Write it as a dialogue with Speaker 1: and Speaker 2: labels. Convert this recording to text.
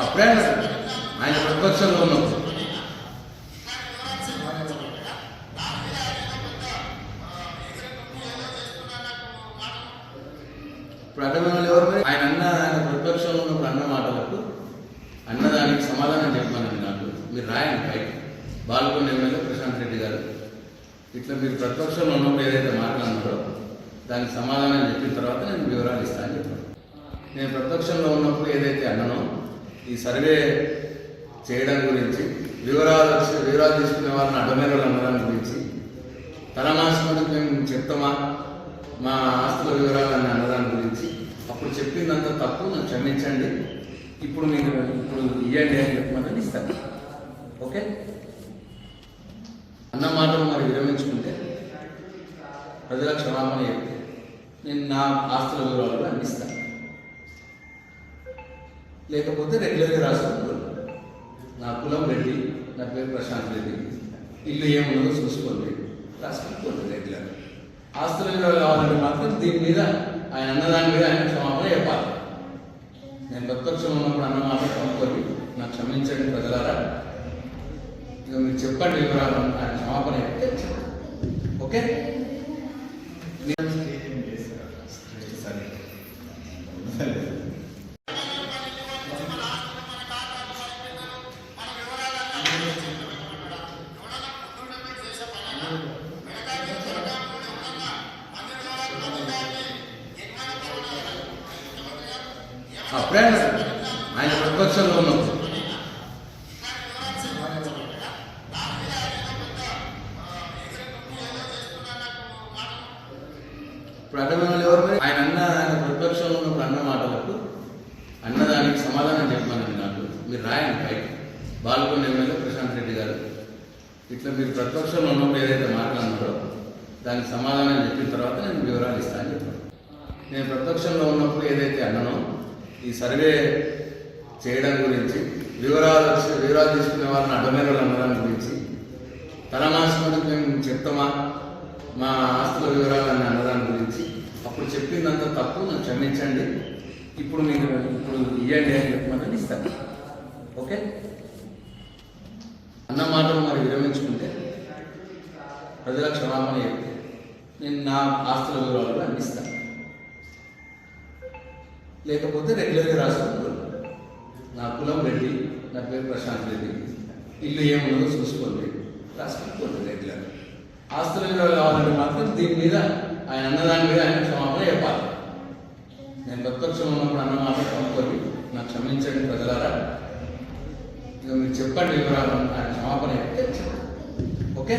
Speaker 1: అప్పుడే అన్నారు. ఆయన ప్రతిపక్షంలో ఉన్నప్పుడు ఇప్పుడు అడ్డమైన ఎవరు మరి? ఆయన అన్న ఆయన ప్రతిపక్షంలో ఉన్నప్పుడు అన్న మాటలకు అన్నదానికి సమాధానం చెప్పానండి నాకు. మీరు రాయండి పైకి. బాలకొండ ఎమ్మెల్యే ప్రశాంత్ రెడ్డి గారు. ఇట్లా మీరు ప్రతిపక్షంలో ఉన్నప్పుడు ఏదైతే మాట్లాడినారో దానికి సమాధానం చెప్పిన తర్వాత నేను వివరాలు ఇస్తాను చెప్పాను. నేను ప్రతిపక్షంలో ఉన్నప్పుడు ఏదైతే అన్నానో ఈ సర్వే చేయడం గురించి వివరాలు వివరాలు తీసుకునే వాళ్ళని అడ్డమేరలు అన్నదాని గురించి తల మాసుకుంటే మేము చెప్తామా? మా ఆస్తుల వివరాలని అన్నదాని గురించి అప్పుడు చెప్పిందంత తప్పు నన్ను క్షమించండి. ఇప్పుడు మీకు ఇప్పుడు ఇవ్వండి అని చెప్పమని ఇస్తాను ఓకే? అన్న మాటలు మరి విరమించుకుంటే ప్రజల క్షమాపణ చెప్తే నేను నా ఆస్తుల వివరాలు అందిస్తాను లేకపోతే రెగ్యులర్గా రాసుకుంటాను నా కులం రెడ్డి నా పేరు ప్రశాంత్ రెడ్డి ఇల్లు ఏమున్నదో చూసుకోండి. రాసుకుంటుకోండి రెగ్యులర్ ఆస్తుల వివరాలు కావాలంటే మాత్రం దీని మీద ఆయన అన్నదాని మీద ఆయన క్షమాపణ చెప్పాలి. నేను ప్రత్యక్షం ఉన్నప్పుడు అన్న మాట కనుక్కొని నాకు క్షమించండి ప్రజలారా. ఇక మీరు చెప్పండి వివరాలు ఆయన క్షమాపణ చెప్తే ఓకే? ఆ అన్నారు. ఆయన ప్రతిపక్షంలో ఉన్నప్పుడు. ఇప్పుడు అడ్డమైన ఎవరు ఆయన అన్న ఆయన ప్రతిపక్షంలో ఉన్నప్పుడు అన్న మాటలకు అన్నదానికి సమాధానం చెప్పమనండి నాకు మీరు రాయండి బయట బాలకొండ ఎమ్మెల్యే ప్రశాంత్ రెడ్డి గారు ఇట్లా మీరు ప్రతిపక్షంలో ఉన్నప్పుడు ఏదైతే మాట్లాడినారో దానికి సమాధానం చెప్పిన తర్వాత నేను వివరాలు ఇస్తాను చెప్పాను. నేను ప్రతిపక్షంలో ఉన్నప్పుడు ఏదైతే అన్నానో ఈ సర్వే చేయడం గురించి వివరాలు వివరాలు తీసుకునే వాళ్ళని అడ్డమేరలు అమ్మడం గురించి తన మాసుకుంటే మేము చెప్తామా? మా ఆస్తుల వివరాలని అన్నదాని గురించి అప్పుడు చెప్పిందంత తప్పు నన్ను క్షమించండి. ఇప్పుడు మీకు ఇప్పుడు ఇవ్వండి అని చెప్పమని ఇస్తాను. ఓకే? అన్న మాటలు మరి విరమించుకుంటే ప్రజల క్షమాపణ చెప్తే నేను నా ఆస్తుల వివరాలు అందిస్తాను లేకపోతే రెగ్యులర్గా రాసుకుంటారు నా కులం రెడ్డి నా పేరు ప్రశాంత్ రెడ్డి. ఇల్లు ఏమున్నదో చూసుకోండి. రాసుకుంటుంది రెగ్యులర్ ఆస్తుల వివరాలు కావాలంటే మాత్రం దీని మీద ఆయన అన్నదాని మీద ఆయన క్షమాపణ చెప్పాలి. నేను ప్రతిపక్షంలో ఉన్నప్పుడు అన్న మాట కనుక్కొని నాకు క్షమించండి ప్రజలారా. ఇక మీరు చెప్పండి వివరాలు ఆయన క్షమాపణ చెప్తే ఓకే?